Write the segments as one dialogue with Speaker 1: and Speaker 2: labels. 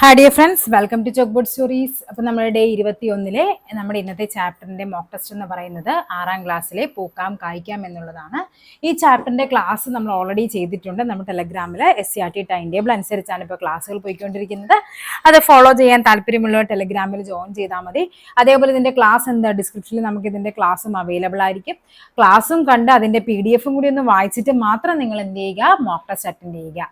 Speaker 1: Hi dear friends welcome to chalk board stories അപ്പോൾ നമ്മുടെ day ഇരുപത്തി ഒന്നിലെ നമ്മുടെ ഇന്നത്തെ ചാപ്റ്ററിന്റെ മോക്ക് ടെസ്റ്റ് എന്ന് പറയുന്നത് ആറാം ക്ലാസ്സിലെ പൂക്കാം കായ്ക്കാം എന്നുള്ളതാണ്. ഈ ചാപ്റ്ററിന്റെ ക്ലാസ് നമ്മൾ ഓൾറെഡി ചെയ്തിട്ടുണ്ട്. നമ്മൾ ടെലഗ്രാമിൽ S C R T time table അനുസരിച്ചാണ് ഇപ്പോൾ ക്ലാസ്സുകൾ പോയിക്കൊണ്ടിരിക്കുന്നത്. അത് ഫോളോ ചെയ്യാൻ താല്പര്യമുള്ളവർ ടെലഗ്രാമിൽ ജോയിൻ ചെയ്താൽ മതി. അതേപോലെ ഇതിന്റെ ക്ലാസ് എന്താ? ഡിസ്ക്രിപ്ഷനിൽ നമുക്ക് ഇതിന്റെ ക്ലാസ്സും അവൈലബിൾ ആയിരിക്കും. ക്ലാസ്സും കണ്ട് അതിന്റെ പി ഡി എഫും കൂടി ഒന്ന് വായിച്ചിട്ട് മാത്രം നിങ്ങൾ എന്ത് ചെയ്യുക? മോക്ക് ടെസ്റ്റ് അറ്റൻഡ് ചെയ്യുക.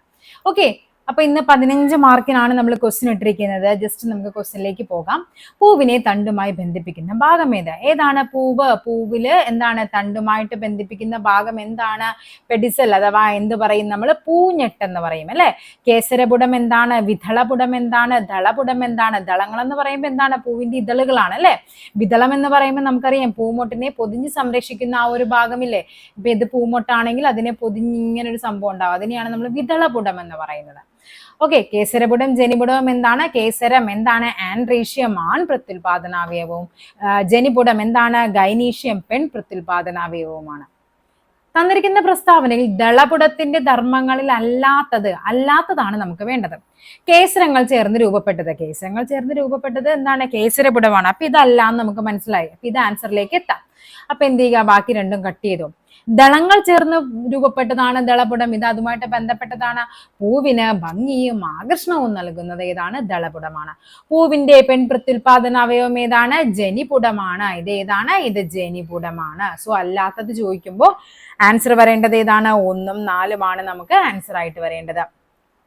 Speaker 1: ഓക്കെ അപ്പൊ ഇന്ന് പതിനഞ്ച് മാർക്കിനാണ് നമ്മൾ ക്വസ്റ്റ്യൻ ഇട്ടിരിക്കുന്നത്. ജസ്റ്റ് നമുക്ക് ക്വസ്റ്റ്യനിലേക്ക് പോകാം. പൂവിനെ തണ്ടുമായി ബന്ധിപ്പിക്കുന്ന ഭാഗം ഏത്? ഏതാണ് പൂവ്? പൂവിൽ എന്താണ് തണ്ടുമായിട്ട് ബന്ധിപ്പിക്കുന്ന ഭാഗം? എന്താണ് പെഡിസൽ അഥവാ എന്ത് പറയും നമ്മൾ പൂഞ്ഞെട്ട് എന്ന് പറയും അല്ലെ? കേസരപുടം എന്താണ്? വിധളപുടം എന്താണ്? ദളപുടം എന്താണ്? ദളങ്ങൾ എന്ന് പറയുമ്പോൾ എന്താണ്? പൂവിന്റെ ഇതളുകളാണ് അല്ലെ? വിതളം എന്ന് പറയുമ്പോൾ നമുക്കറിയാം പൂമൊട്ടിനെ പൊതിഞ്ഞ് സംരക്ഷിക്കുന്ന ആ ഒരു ഭാഗമില്ലേ? ഇപ്പൊ ഇത് പൂമൊട്ടാണെങ്കിൽ അതിനെ പൊതിഞ്ഞ് ഇങ്ങനെ ഒരു സംഭവം ഉണ്ടാവും. അതിനെയാണ് നമ്മൾ വിതളപുടം എന്ന് പറയുന്നത്. ഓക്കെ കേസരപുടം ജനിപുടം എന്താണ്? കേസരം എന്താണ്? ആൻഡ്രീഷ്യം ആൺ പ്രത്യുൽപാദനാവയവവും. ജനിപുടം എന്താണ്? ഗൈനീഷ്യം പെൺ പ്രത്യുൽപാദനാവയവവുമാണ്. തന്നിരിക്കുന്ന പ്രസ്താവനയിൽ ദളപുടത്തിന്റെ ധർമ്മങ്ങളിൽ അല്ലാത്തത് അല്ലാത്തതാണ് നമുക്ക് വേണ്ടത്. കേസരങ്ങൾ ചേർന്ന് രൂപപ്പെട്ടത് കേസരങ്ങൾ ചേർന്ന് രൂപപ്പെട്ടത് എന്താണ്? കേസരപുടമാണ്. അപ്പൊ ഇതല്ല എന്ന് നമുക്ക് മനസ്സിലായി. അപ്പൊ ഇത് ആൻസറിലേക്ക് എത്താം. അപ്പൊ എന്ത് ചെയ്യുക? ബാക്കി രണ്ടും കട്ട് ചെയ്തു. ദളങ്ങൾ ചേർന്ന് രൂപപ്പെട്ടതാണ് ദളപുടം. ഇത് അതുമായിട്ട് ബന്ധപ്പെട്ടതാണ് പൂവിന് ഭംഗിയും ആകർഷണവും നൽകുന്നത്. ഏതാണ് ദളപുടമാണ്. പൂവിന്റെ പെൺ പ്രത്യുൽപാദന അവയവം ഏതാണ്? ജനിപുടമാണ്. ഇത് ഏതാണ്? ഇത് ജനിപുടമാണ്. സോ അല്ലാത്തത് ചോദിക്കുമ്പോൾ ആൻസർ വരേണ്ടത് ഏതാണ്? ഒന്നും നാലുമാണ് നമുക്ക് ആൻസർ ആയിട്ട് വരേണ്ടത്.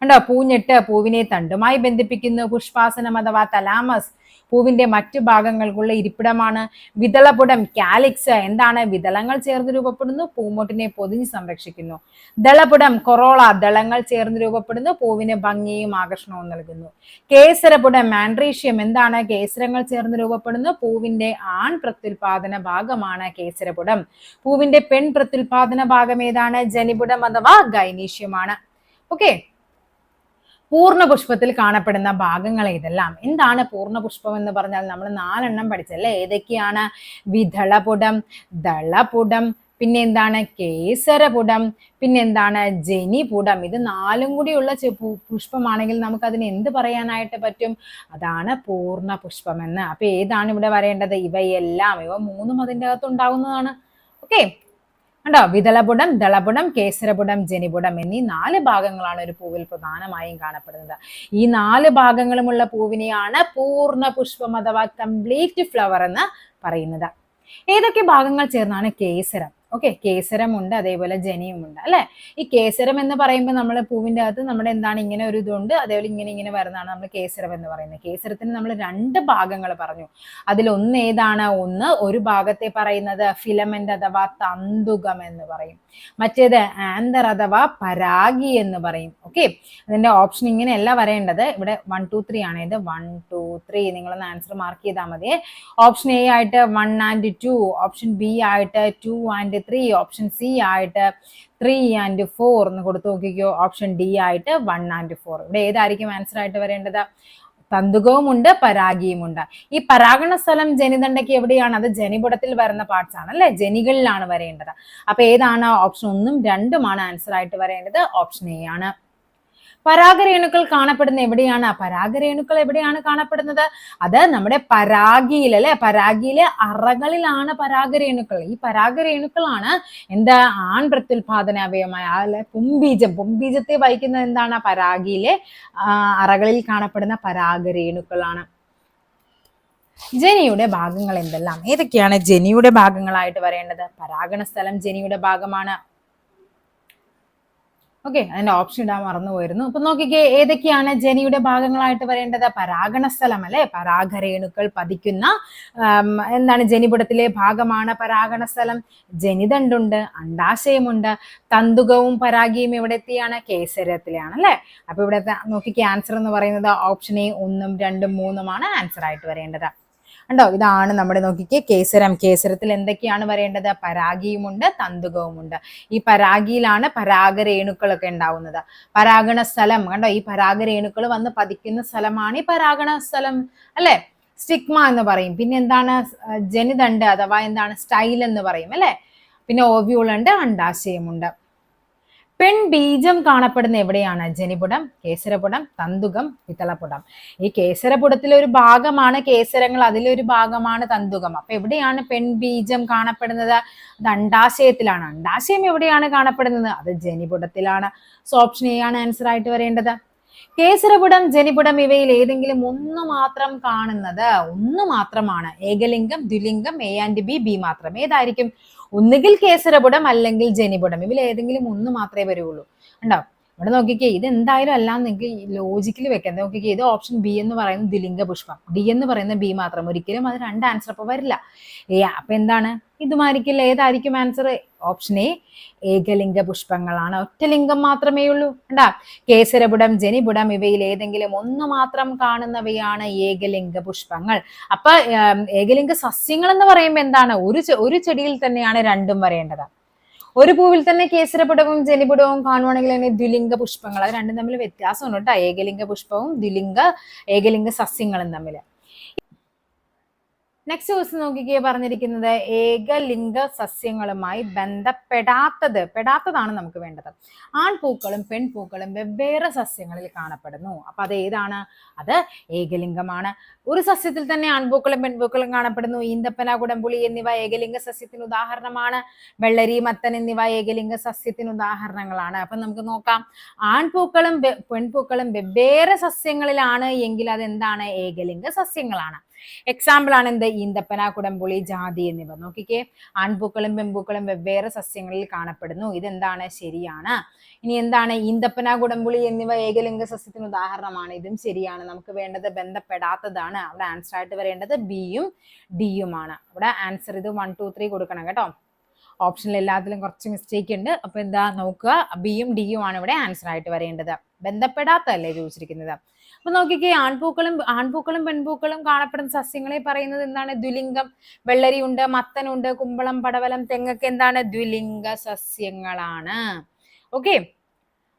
Speaker 1: കണ്ടോ? പൂഞ്ഞെട്ട് പൂവിനെ തണ്ടുമായി ബന്ധിപ്പിക്കുന്നു. പുഷ്പാസനം അഥവാ തലാമസ്. പൂവിന്റെ മറ്റു ഭാഗങ്ങൾക്കുള്ള ഇരിപ്പിടമാണ് വിതളപുടം. കാലിക്സ്. എന്താണ്? വിതളങ്ങൾ ചേർന്ന് രൂപപ്പെടുന്നു. പൂമൊട്ടിനെ പൊതിഞ്ഞ് സംരക്ഷിക്കുന്നു. ദളപുടം കൊറോള ദളങ്ങൾ ചേർന്ന് രൂപപ്പെടുന്നു. പൂവിന് ഭംഗിയും ആകർഷണവും നൽകുന്നു. കേസരപുടം മാൻഡ്രീഷ്യം. എന്താണ്? കേസരങ്ങൾ ചേർന്ന് രൂപപ്പെടുന്നു. പൂവിന്റെ ആൺ പ്രത്യുൽപാദന ഭാഗമാണ് കേസരപുടം. പൂവിന്റെ പെൺ പ്രത്യുൽപാദന ഭാഗം ഏതാണ്? ജനിപുടം അഥവാ ഗൈനീഷ്യമാണ്. ഓക്കെ? പൂർണ പുഷ്പത്തിൽ കാണപ്പെടുന്ന ഭാഗങ്ങൾ ഇതെല്ലാം. എന്താണ് പൂർണ പുഷ്പം എന്ന് പറഞ്ഞാൽ നമ്മൾ നാലെണ്ണം പഠിച്ചല്ലേ? ഏതൊക്കെയാണ്? വിധളപുടം ദളപുടം പിന്നെ എന്താണ് കേസരപുടം പിന്നെ എന്താണ് ജനിപുടം. ഇത് നാലും കൂടിയുള്ള പുഷ്പമാണെങ്കിൽ നമുക്ക് അതിന് എന്ത് പറയാനായിട്ട് പറ്റും? അതാണ് പൂർണ പുഷ്പം എന്ന് അപ്പൊ ഏതാണ് ഇവിടെ വരേണ്ടത്? ഇവയെല്ലാം ഇവ മൂന്നും അതിന്റെ അകത്ത് ഉണ്ടാകുന്നതാണ് ഓക്കെ? കണ്ടോ? വിതളപുടം ദളപുടം കേസരപുടം ജനിപുടം എന്നീ നാല് ഭാഗങ്ങളാണ് ഒരു പൂവിൽ പ്രധാനമായും കാണപ്പെടുന്നത്. ഈ നാല് ഭാഗങ്ങളുമുള്ള പൂവിനെയാണ് പൂർണ പുഷ്പം അഥവാ കംപ്ലീറ്റ് ഫ്ലവർ എന്ന് പറയുന്നത്. ഏതൊക്കെ ഭാഗങ്ങൾ ചേർന്നാണ് കേസരം? ഓക്കെ കേസരമുണ്ട് അതേപോലെ ജനിയുമുണ്ട് അല്ലേ? ഈ കേസരം എന്ന് പറയുമ്പോൾ നമ്മൾ പൂവിന്റെ അകത്ത് നമ്മുടെ എന്താണ് ഇങ്ങനെ ഒരു ഇതുണ്ട് അതേപോലെ ഇങ്ങനെ ഇങ്ങനെ വരുന്നതാണ് നമ്മൾ കേസരം എന്ന് പറയുന്നത്. കേസരത്തിന് നമ്മൾ രണ്ട് ഭാഗങ്ങൾ പറഞ്ഞു. അതിൽ ഒന്ന് ഏതാണ് ഒന്ന് ഒരു ഭാഗത്തെ പറയുന്നത് ഫിലമെന്റ് അഥവാ തന്തുകം എന്ന് പറയും. മറ്റേത് ആന്തർ അഥവാ പരാഗി എന്ന് പറയും. ഓക്കെ അതിന്റെ ഓപ്ഷൻ ഇങ്ങനെയല്ല വരേണ്ടത്. ഇവിടെ വൺ ടു ത്രീ ആണ്. ഇത് വൺ ടു ത്രീ നിങ്ങളൊന്ന് ആൻസർ മാർക്ക് ചെയ്താൽ മതി. ഓപ്ഷൻ എ ആയിട്ട് one and two option B ആയിട്ട് two and three option C ആയിട്ട് ത്രീ ആൻഡ് ഫോർ എന്ന് കൊടുത്തു നോക്കിക്കോ. ഓപ്ഷൻ ഡി ആയിട്ട് വൺ ആൻഡ് ഫോർ ഇവിടെ ഏതായിരിക്കും ആൻസർ ആയിട്ട് വരേണ്ടത്? തന്തുകവുമുണ്ട് പരാഗിയുമുണ്ട്. ഈ പരാഗണ സ്ഥലം ജനിതണ്ടയ്ക്ക് എവിടെയാണ്? അത് ജനിപുടത്തിൽ വരുന്ന പാർട്സ് ആണ് അല്ലെ? ജനികളിലാണ് വരേണ്ടത്. അപ്പൊ ഏതാണ് ഓപ്ഷൻ ഒന്നും രണ്ടുമാണ് ആൻസർ ആയിട്ട് വരേണ്ടത്. ഓപ്ഷൻ എ ആണ്. പരാഗരേണുക്കൾ കാണപ്പെടുന്ന എവിടെയാണ്? പരാഗരേണുക്കൾ എവിടെയാണ് കാണപ്പെടുന്നത്? അത് നമ്മുടെ പരാഗിയിൽ അല്ലെ? പരാഗിയിലെ അറകളിലാണ് പരാഗരേണുക്കൾ ഈ പരാഗരേണുക്കളാണ് എന്താ? ആൺ പ്രത്യുൽപാദന അവയവമായ അല്ലെ? പുംബീജം. പുംബീജത്തെ വഹിക്കുന്നത് എന്താണ്? പരാഗിയിലെ അറകളിൽ കാണപ്പെടുന്ന പരാഗരേണുക്കളാണ് ജനിയുടെ ഭാഗങ്ങൾ എന്തെല്ലാം? ഏതൊക്കെയാണ് ജനിയുടെ ഭാഗങ്ങളായിട്ട് വരേണ്ടത് പരാഗണ സ്ഥലം ജനിയുടെ ഭാഗമാണ്. ഓക്കെ അതിന്റെ ഓപ്ഷൻ ഇടാൻ മറന്നു പോയിരുന്നു. അപ്പൊ നോക്കിക്കേ ഏതൊക്കെയാണ് ജനിയുടെ ഭാഗങ്ങളായിട്ട് വരേണ്ടത്? പരാഗണ സ്ഥലം അല്ലെ? പരാഗരേണുക്കൾ പതിക്കുന്ന എന്താണ് ജനിപുടത്തിലെ ഭാഗമാണ് പരാഗണ സ്ഥലം. ജനിതണ്ടുണ്ട് അണ്ടാശയമുണ്ട് തന്തുകവും പരാഗിയും എവിടെത്തിയാണ് കേസരത്തിലാണ് അല്ലെ? അപ്പൊ ഇവിടെ നോക്കിക്കേ ആൻസർ എന്ന് പറയുന്നത് ഓപ്ഷൻ എ ഒന്നും രണ്ടും മൂന്നുമാണ് ആൻസർ ആയിട്ട് വരേണ്ടത്. കണ്ടോ? ഇതാണ് നമ്മുടെ നോക്കിക്കേ കേസരം. കേസരത്തിൽ എന്തൊക്കെയാണ് വരേണ്ടത്? പരാഗിയുമുണ്ട് തന്തുകവുമുണ്ട്. ഈ പരാഗിയിലാണ് പരാഗരേണുക്കളൊക്കെ ഉണ്ടാവുന്നത്. പരാഗണ സ്ഥലം കണ്ടോ? ഈ പരാഗരേണുക്കൾ വന്ന് പതിക്കുന്ന സ്ഥലമാണ് ഈ പരാഗണ സ്ഥലം അല്ലെ? സ്റ്റിഗ്മ എന്ന് പറയും. പിന്നെ എന്താണ്? ജനിതണ്ട് അഥവാ എന്താണ്? സ്റ്റൈൽ എന്ന് പറയും അല്ലെ? പിന്നെ ഓവ്യൂൾ ഉണ്ട് അണ്ടാശയമുണ്ട് പെൺബീജം കാണപ്പെടുന്ന എവിടെയാണ്? ജനിപുടം കേസരപുടം തന്തുകം പിത്തളപുടം ഈ കേസരപുടത്തിലെ ഒരു ഭാഗമാണ് കേസരങ്ങൾ അതിലൊരു ഭാഗമാണ് തന്തുകം. അപ്പൊ എവിടെയാണ് പെൺബീജം കാണപ്പെടുന്നത്? അത് അണ്ടാശയത്തിലാണ്. അണ്ടാശയം എവിടെയാണ് കാണപ്പെടുന്നത്? അത് ജനിപുടത്തിലാണ്. സോ ഓപ്ഷൻ എ ആണ് ആൻസർ ആയിട്ട് വരേണ്ടത്. കേസരപുടം ജനിപുടം ഇവയിൽ ഏതെങ്കിലും ഒന്ന് മാത്രം കാണുന്നത് ഒന്ന് മാത്രമാണ്. ഏകലിംഗം ദ്വിലിംഗം എ ആൻഡ് ബി ബി മാത്രം. ഏതായിരിക്കും? ഒന്നുകിൽ കേസരപുടം അല്ലെങ്കിൽ ജനിപുടം. ഇവയിൽ ഏതെങ്കിലും ഒന്ന് മാത്രമേ വരുള്ളൂ ഉണ്ടോ ഇവിടെ നോക്കിക്കേ ഇത് എന്തായാലും അല്ല നിങ്ങൾക്ക് ലോജിക്കലി വെക്കാം. നോക്കിക്കേ ഇത് ഓപ്ഷൻ ബി എന്ന് പറയുന്നത് ദിലിംഗ പുഷ്പം. ഡി എന്ന് പറയുന്ന ബി മാത്രം. ഒരിക്കലും അത് രണ്ട് ആൻസർ അപ്പൊ വരില്ല. ഏ അപ്പൊ എന്താണ്? ഇതുമായിരിക്കില്ല? ഏതായിരിക്കും ആൻസർ ഓപ്ഷൻ എ ഏകലിംഗ പുഷ്പങ്ങളാണ്. ഒറ്റ ലിംഗം മാത്രമേ ഉള്ളൂ. ഉണ്ടാ കേസരപുടം ജനിപുടം ഇവയിൽ ഏതെങ്കിലും ഒന്ന് മാത്രം കാണുന്നവയാണ് ഏകലിംഗ പുഷ്പങ്ങൾ. അപ്പൊ ഏകലിംഗ സസ്യങ്ങൾ എന്ന് പറയുമ്പോൾ എന്താണ്? ഒരു ഒരു ചെടിയിൽ തന്നെയാണ് രണ്ടും വരേണ്ടത്. ഒരു പൂവിൽ തന്നെ കേസരപുടവും ജനിപുടവും കാണുവാണെങ്കിൽ തന്നെ ദ്വിലിംഗ പുഷ്പങ്ങൾ. അത് രണ്ടും തമ്മിൽ വ്യത്യാസമുണ്ട് കേട്ടോ. ഏകലിംഗ പുഷ്പവും ദ്വിലിംഗ ഏകലിംഗ സസ്യങ്ങളും തമ്മിൽ നെക്സ്റ്റ് ക്വസ്റ്റ് നോക്കിക്കേ പറഞ്ഞിരിക്കുന്നത് ഏകലിംഗ സസ്യങ്ങളുമായി ബന്ധപ്പെടാത്തത് പെടാത്തതാണ് നമുക്ക് വേണ്ടത്. ആൺപൂക്കളും പെൺപൂക്കളും വെവ്വേറെ സസ്യങ്ങളിൽ കാണപ്പെടുന്നു. അപ്പൊ അത് ഏതാണ്? അത് ഏകലിംഗമാണ്. ഒരു സസ്യത്തിൽ തന്നെ ആൺപൂക്കളും പെൺപൂക്കളും കാണപ്പെടുന്നു. ഈന്തപ്പന കുടംപുളി എന്നിവ ഏകലിംഗ സസ്യത്തിന് ഉദാഹരണമാണ്. വെള്ളരി മത്തൻ എന്നിവ ഏകലിംഗ സസ്യത്തിന് ഉദാഹരണങ്ങളാണ്. അപ്പൊ നമുക്ക് നോക്കാം. ആൺപൂക്കളും പെൺപൂക്കളും വെവ്വേറെ സസ്യങ്ങളിലാണ് എങ്കിൽ അതെന്താണ്? ഏകലിംഗ സസ്യങ്ങളാണ്. എക്സാമ്പിൾ ആണ് എന്ത്? ഈന്തപ്പന കുടംപുളി ജാതി എന്നിവ. നോക്കിക്കേ. ആൺപൂക്കളും പെൺപൂക്കളും വെവ്വേറെ സസ്യങ്ങളിൽ കാണപ്പെടുന്നു. ഇതെന്താണ്? ശരിയാണ്. ഇനി എന്താണ്? ഈന്തപ്പന കുടംപുളി എന്നിവ ഏകലിംഗ സസ്യത്തിന് ഉദാഹരണമാണ്. ഇതും ശരിയാണ്. നമുക്ക് വേണ്ടത് ബന്ധപ്പെടാത്തതാണ്. അവിടെ ആൻസർ ആയിട്ട് വരേണ്ടത് ബിയും ഡിയുമാണ് അവിടെ ആൻസർ ഇത് വൺ ടു ത്രീ കൊടുക്കണം കേട്ടോ. ഓപ്ഷനിൽ എല്ലാത്തിലും കുറച്ച് മിസ്റ്റേക്ക് ഉണ്ട്. അപ്പൊ എന്താ? നോക്കുക. ബിയും ഡിയും ആണ് ഇവിടെ ആൻസർ ആയിട്ട് വരേണ്ടത്. ബന്ധപ്പെടാത്തതല്ലേ ചോദിച്ചിരിക്കുന്നത്. അപ്പൊ നോക്കിക്കേ ആൺപൂക്കളും ആൺപൂക്കളും പെൺപൂക്കളും കാണപ്പെടുന്ന സസ്യങ്ങളെ പറയുന്നത് എന്താണ്? ദ്വിലിംഗം. വെള്ളരിയുണ്ട് മത്തനുണ്ട് കുമ്പളം പടവലം തെങ്ങൊക്കെ എന്താണ്? ദ്വിലിംഗ സസ്യങ്ങളാണ്. ഓക്കെ.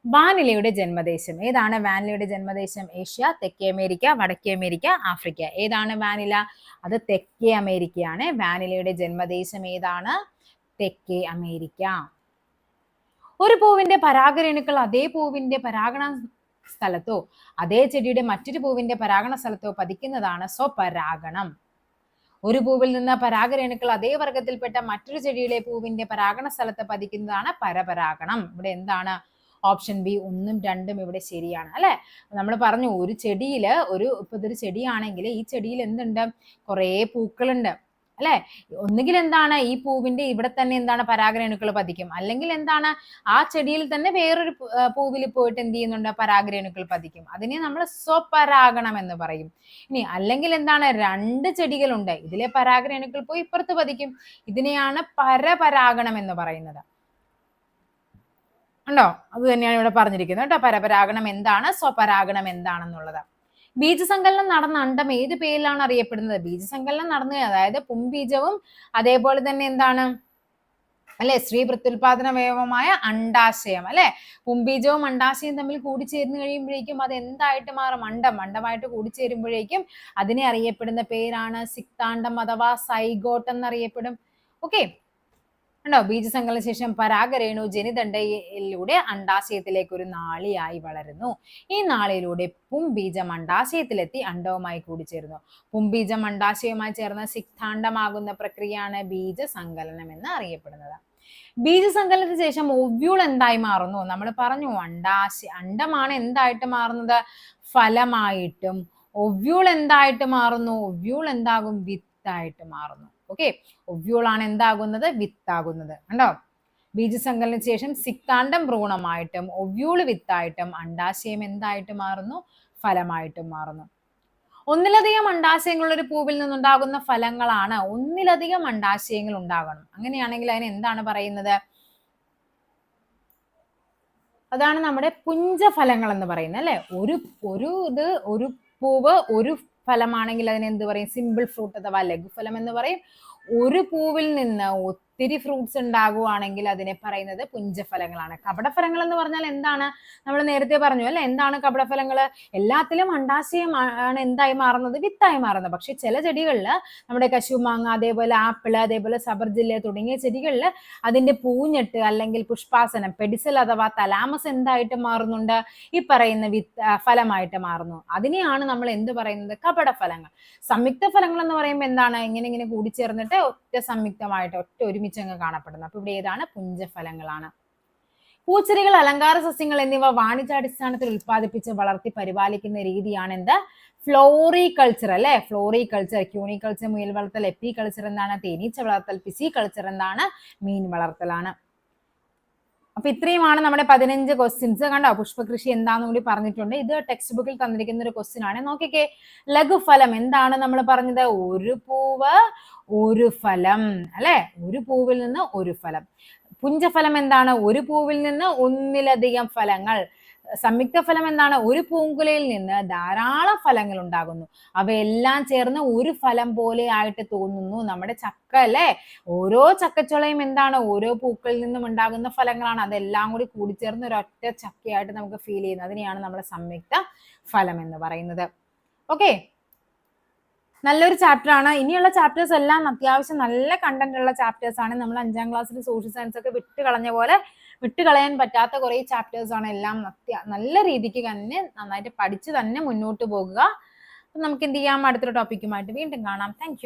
Speaker 1: വാനിലയുടെ ജന്മദേശം. ഏതാണ് വാനിലയുടെ ജന്മദേശം? ഏഷ്യ തെക്കേ അമേരിക്ക വടക്കേ അമേരിക്ക ആഫ്രിക്ക. ഏതാണ് വാനില? അത് തെക്കേ അമേരിക്കയാണ്. വാനിലയുടെ ജന്മദേശം ഏതാണ്? തെക്കേ അമേരിക്ക. ഒരു പൂവിന്റെ പരാഗരേണുക്കൾ അതേ പൂവിന്റെ പരാഗണ സ്ഥലത്തോ അതേ ചെടിയുടെ മറ്റൊരു പൂവിന്റെ പരാഗണ സ്ഥലത്തോ പതിക്കുന്നതാണ് സ്വപരാഗണം. ഒരു പൂവിൽ നിന്ന് പരാഗരേണുക്കൾ അതേ വർഗത്തിൽപ്പെട്ട മറ്റൊരു ചെടിയിലെ പൂവിന്റെ പരാഗണ സ്ഥലത്ത് പതിക്കുന്നതാണ് പരപരാഗണം. ഇവിടെ എന്താണ്? ഓപ്ഷൻ ബി ഒന്നും രണ്ടും ഇവിടെ ശരിയാണ് അല്ലെ? നമ്മൾ പറഞ്ഞു ഒരു ചെടിയിൽ ഒരു ഇപ്പൊ ഇതൊരു ചെടിയാണെങ്കിൽ ഈ ചെടിയിൽ എന്തുണ്ട്? കുറേ പൂക്കളുണ്ട്. അല്ലെ? ഒന്നുകിൽ എന്താണ് ഈ പൂവിന്റെ ഇവിടെ തന്നെ എന്താണ് പരാഗരേണുക്കൾ പതിക്കും. അല്ലെങ്കിൽ എന്താണ് ആ ചെടിയിൽ തന്നെ വേറൊരു പൂവിൽ പോയിട്ട് എന്ത് ചെയ്യുന്നുണ്ട്? പരാഗരേണുക്കൾ പതിക്കും. അതിനെ നമ്മൾ സ്വപരാഗണം എന്ന് പറയും. ഇനി അല്ലെങ്കിൽ എന്താണ് രണ്ട് ചെടികളുണ്ട്. ഇതിലെ പരാഗരേണുക്കൾ പോയി ഇപ്പുറത്ത് പതിക്കും. ഇതിനെയാണ് പരപരാഗണം എന്ന് പറയുന്നത്. ഉണ്ടോ അത് തന്നെയാണ് ഇവിടെ പറഞ്ഞിരിക്കുന്നത് കേട്ടോ. പരപരാഗണം എന്താണ്? സ്വപരാഗണം എന്താണെന്നുള്ളത്. ബീജസങ്കലനം നടന്ന അണ്ടം ഏത് പേരിലാണ് അറിയപ്പെടുന്നത്? ബീജസങ്കലനം നടന്നു അതായത് പുംബീജവും അതേപോലെ തന്നെ എന്താണ്? അല്ലെ? സ്ത്രീ പ്രത്യുൽപാദന അവയവമായ അണ്ടാശയം അല്ലെ? പുംബീജവും അണ്ടാശയം തമ്മിൽ കൂടിച്ചേർന്ന് കഴിയുമ്പോഴേക്കും അത് എന്തായിട്ട് മാറും? അണ്ടം. അണ്ടമായിട്ട് കൂടിച്ചേരുമ്പോഴേക്കും അതിനെ അറിയപ്പെടുന്ന പേരാണ് സിക്താണ്ടം അഥവാ സൈഗോട്ട് എന്നറിയപ്പെടും ഓക്കെ? ഉണ്ടോ ബീജസങ്കലന ശേഷം പരാഗരേണു ജനിതണ്ടയിലൂടെ അണ്ടാശയത്തിലേക്ക് ഒരു നാളിയായി വളരുന്നു. ഈ നാളിയിലൂടെ പുംബീജം അണ്ടാശയത്തിലെത്തി അണ്ടവുമായി കൂടിച്ചേരുന്നു. പുംബീജം അണ്ടാശയവുമായി ചേർന്ന് സിക്താണ്ഡമാകുന്ന പ്രക്രിയയാണ് ബീജസങ്കലനം എന്ന് അറിയപ്പെടുന്നത്. ബീജസങ്കലനത്തിന് ശേഷം ഒവ്യൂൾ എന്തായി മാറുന്നു? നമ്മൾ പറഞ്ഞു അണ്ടാശ അണ്ടമാണ് എന്തായിട്ട് മാറുന്നത്? ഫലമായിട്ടും. ഒവ്യൂൾ എന്തായിട്ട് മാറുന്നു? ഒവ്യൂൾ എന്താകും? വിത്തായിട്ട് മാറുന്നു. ഓക്കെ ഒവ്യൂൾ ആണ് എന്താകുന്നത്? വിത്താകുന്നത്. കണ്ടോ? ബീജസങ്കലനത്തിന് ശേഷം സിക്കാണ്ടം ഭ്രൂണമായിട്ടും ഒവ്യൂൾ വിത്തായിട്ടും അണ്ടാശയം എന്തായിട്ട് മാറുന്നു? ഫലമായിട്ടും മാറുന്നു. ഒന്നിലധികം അണ്ടാശയങ്ങളുള്ള ഒരു പൂവിൽ നിന്നുണ്ടാകുന്ന ഫലങ്ങളാണ് ഒന്നിലധികം അണ്ടാശയങ്ങൾ ഉണ്ടാകണം. അങ്ങനെയാണെങ്കിൽ അതിന് എന്താണ് പറയുന്നത്? അതാണ് നമ്മുടെ പുഞ്ചഫലങ്ങൾ എന്ന് പറയുന്നത് അല്ലെ? ഒരു ഒരു ഇത് ഒരു പൂവ് ഒരു ഫലമാണെങ്കിൽ അതിനെന്ത് പറയും? സിമ്പിൾ ഫ്രൂട്ട് അഥവാ ലഘുഫലം എന്ന് പറയും. ഒരു പൂവിൽ നിന്ന് ഒത്തിരി ഫ്രൂട്ട്സ് ഉണ്ടാകുവാണെങ്കിൽ അതിനെ പറയുന്നത് പുഞ്ചഫലങ്ങളാണ്. കപടഫലങ്ങൾ എന്ന് പറഞ്ഞാൽ എന്താണ്? നമ്മൾ നേരത്തെ പറഞ്ഞു അല്ലെ? എന്താണ് കപടഫലങ്ങൾ? എല്ലാത്തിലും അണ്ടാശയമാണ് എന്തായി മാറുന്നത്? വിത്തായി മാറുന്നത്. പക്ഷെ ചില ചെടികളിൽ നമ്മുടെ കശുമാങ്ങ അതേപോലെ ആപ്പിൾ അതേപോലെ സബർജില്ല തുടങ്ങിയ ചെടികളിൽ അതിന്റെ പൂഞ്ഞെട്ട് അല്ലെങ്കിൽ പുഷ്പാസനം പെഡിസൽ അഥവാ തലാമസ് എന്തായിട്ട് മാറുന്നുണ്ട്? ഈ പറയുന്ന വിത്ത് ഫലമായിട്ട് മാറുന്നു. അതിനെയാണ് നമ്മൾ എന്ത് പറയുന്നത്? കപടഫലങ്ങൾ. സംയുക്ത ഫലങ്ങൾ എന്ന് പറയുമ്പോൾ എന്താണ്? ഇങ്ങനെ ഇങ്ങനെ കൂടിച്ചേർന്നിട്ട് ഒറ്റ സംയുക്തമായിട്ട് ഒറ്റ ഒരുമിച്ചങ്ങ് കാണപ്പെടുന്നത്. അപ്പൊ ഇവിടെ ഏതാണ്? പുഞ്ചഫലങ്ങളാണ്. പൂച്ചെടികൾ അലങ്കാര സസ്യങ്ങൾ എന്നിവ വാണിജ്യാടിസ്ഥാനത്തിൽ ഉൽപ്പാദിപ്പിച്ച് വളർത്തി പരിപാലിക്കുന്ന രീതിയാണ് എന്ത് ഫ്ലോറികൾച്ചർ അല്ലെ? ക്യൂണി കൾച്ചർ മുയൽ വളർത്തൽ എപ്പി കൾച്ചർ എന്താണ് തേനീച്ച വളർത്തൽ പിസി കൾച്ചർ എന്താണ് മീൻ വളർത്തലാണ്. അപ്പൊ ഇത്രയുമാണ് നമ്മുടെ പതിനഞ്ച് ക്വസ്റ്റ്യൻസ് കണ്ടോ? പുഷ്പകൃഷി എന്താണെന്ന് കൂടി പറഞ്ഞിട്ടുണ്ട്. ഇത് ടെക്സ്റ്റ് ബുക്കിൽ തന്നിരിക്കുന്ന ഒരു ക്വസ്റ്റ്യൻ ആണ്. നോക്കിക്കേ. ലഘുഫലം. എന്താണ് നമ്മൾ പറഞ്ഞത്? ഒരു പൂവ് ഒരു ഫലം അല്ലെ? ഒരു പൂവിൽ നിന്ന് ഒരു ഫലം. പുഞ്ചഫലം എന്താണ്? ഒരു പൂവിൽ നിന്ന് ഒന്നിലധികം ഫലങ്ങൾ. സംയുക്ത ഫലം എന്താണ്? ഒരു പൂങ്കുലയിൽ നിന്ന് ധാരാളം ഫലങ്ങൾ ഉണ്ടാകുന്നു. അവയെല്ലാം ചേർന്ന് ഒരു ഫലം പോലെ ആയിട്ട് തോന്നുന്നു നമ്മുടെ ചക്ക അല്ലേ? ഓരോ ചക്കച്ചുളയും എന്താണ്? ഓരോ പൂക്കളിൽ നിന്നും ഉണ്ടാകുന്ന ഫലങ്ങളാണ്. അതെല്ലാം കൂടി കൂടിച്ചേർന്ന് ഒരൊറ്റ ചക്കയായിട്ട് നമുക്ക് ഫീൽ ചെയ്യുന്നത് അതിനെയാണ് നമ്മുടെ സംയുക്ത ഫലം എന്ന് പറയുന്നത്. ഓക്കെ നല്ലൊരു ചാപ്റ്റർ ആണ് ഇനിയുള്ള ചാപ്റ്റേഴ്സ് എല്ലാം അത്യാവശ്യം നല്ല കണ്ടന്റ് ഉള്ള ചാപ്റ്റേഴ്സ് ആണ്. നമ്മൾ അഞ്ചാം ക്ലാസ്സിൽ സോഷ്യൽ സയൻസ് ഒക്കെ വിട്ട് കളഞ്ഞ പോലെ വിട്ട് കളയാൻ പറ്റാത്ത കുറേ ചാപ്റ്റേഴ്സ് ആണ് എല്ലാം നല്ല രീതിക്ക് തന്നെ നന്നായിട്ട് പഠിച്ച് തന്നെ മുന്നോട്ട് പോകുക. നമുക്ക് എന്ത് ചെയ്യാം? അടുത്തൊരു ടോപ്പിക്കുമായിട്ട് വീണ്ടും കാണാം. താങ്ക്